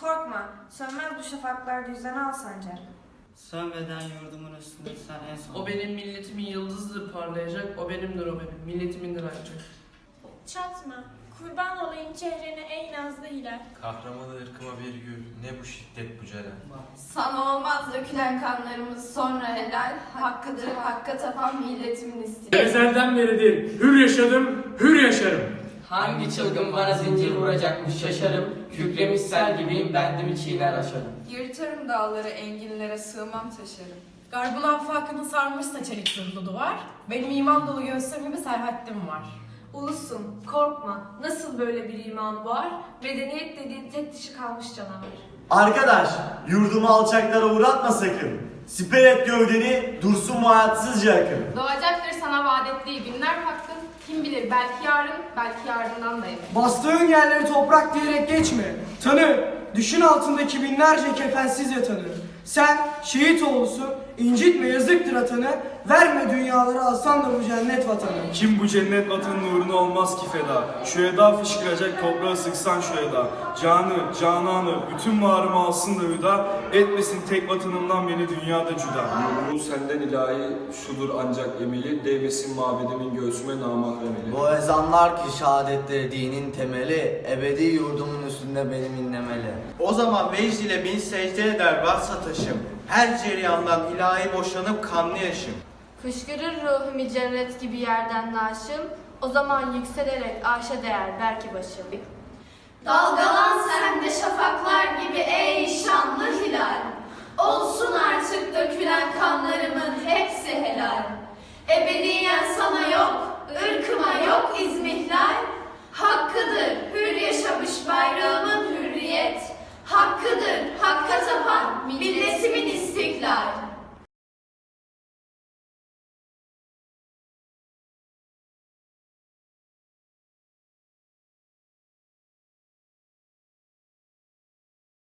Korkma, sönmez bu şafaklar düzeni al sancar. Sönmeden yurdumun üstünde sen en son. O benim milletimin yıldızıdır parlayacak, o benimdir o benim, milletimindir ancak. Çatma, kurban olayım çehrene ey nazlı hilal. Kahramanı ırkıma bir gül, ne bu şiddet bu celal. Sana olmaz dökülen kanlarımız sonra helal, hakkıdır hakka tapan milletimin istiyor. Ezelden beridir hür yaşadım, hür yaşarım. Hangi çılgın bana zincir vuracakmış şaşarım. Kükremiş sel gibiyim bendimi çiğner aşarım. Yırtarım dağları enginlere sığmam taşarım. Garbul afakını sarmışsa çelik zırhlı duvar, benim iman dolu göğsüm gibi serhattim var. Ulusun, korkma. Nasıl böyle bir iman var? Medeniyet dediğin tek dişi kalmış canavar. Arkadaş, yurdumu alçaklara uğratma sakın. Siper et gövdeni, dursun mu hayatsızca akın. Doğacaktır sana vaat ettiği günler hakkın. Kim bilir belki yarın, belki yarından da emin. Bastığın yerleri toprak diyerek geçme. Tanı, düşün altındaki binlerce kefensiz yatanı. Sen şehit oğlusun, incitme yazıktır atanı. Verme dünyaları alsan da bu cennet vatanı. Kim bu cennet vatanın uğruna olmaz ki feda. Şu eda fışkıracak toprağı sıksan şu eda. Canı, cananı, bütün varımı alsın da hüda. Etmesin tek vatanımdan beni dünyada cüda. Yurdumun senden ilahi, şudur ancak emeli, değmesin mabedimin göğsüme namahremeli. Bu ezanlar ki şehadetleri dinin temeli, ebedi yurdumun üstünde benim inlemeli. O zaman vecd ile bin secde eder vatsataşım. Her cereyandan ilahi boşanıp kanlı yaşım. Kışkırır ruhumi cennet gibi yerden naşım. O zaman yükselerek aşa değer belki başım. Dalgalan sen de şafaklar gibi ey şanlı hilal. Olsun artık dökülen kanlarımın hepsi helal. Ebediyen sana yok, ırkıma yok izmihlal. Hakkıdır